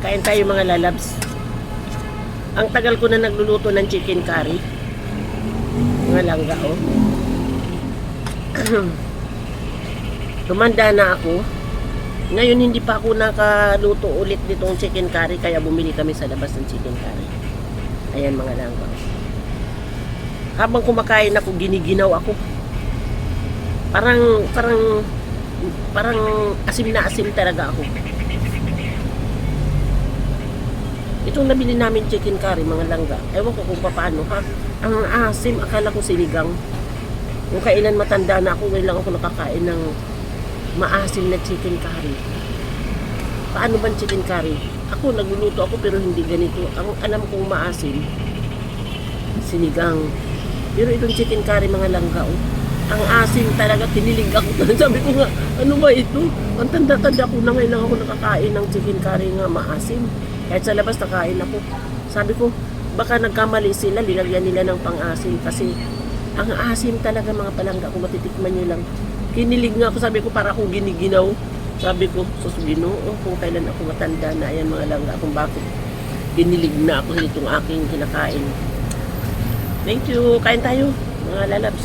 Kain tayo mga lalabs. Ang tagal ko na nagluluto ng chicken curry. Mga langga, oh. Tumanda na ako. Ngayon hindi pa ako nakaluto ulit nitong chicken curry kaya bumili kami sa labas ng chicken curry. Ayan mga langga. oh. Habang kumakain ako, giniginaw ako. Parang, parang, parang asim na asim talaga ako. Itong nabili namin chicken curry, mga langga. Ewan ko kung paano ha. Ang asim, akala ko sinigang. Kung kailan matanda na ako, ngayon lang ako nakakain ng maasim na chicken curry. Paano ba chicken curry? Ako, nagluluto ako pero hindi ganito. Ang alam kong maasim, sinigang. Pero itong chicken curry, mga langga, oh, ang asim talaga, kinilig ako. Sabi ko nga, ano ba ito? Ang tanda-tanda ko na ngayon lang ako nakakain ng chicken curry nga maasim. Kahit sa labas nakain ako. Sabi ko, baka nagkamali sila, linagyan nila ng pang-asim kasi ang asim talaga mga palangga kung matitikman nyo lang. Kinilig nga ako, sabi ko para akong giniginaw. Sabi ko, sus ginoo, kung kailan ako matanda na, ayan mga langga, kung bakit kinilig na ako sa itong aking kinakain. Thank you, kain tayo mga lalabs.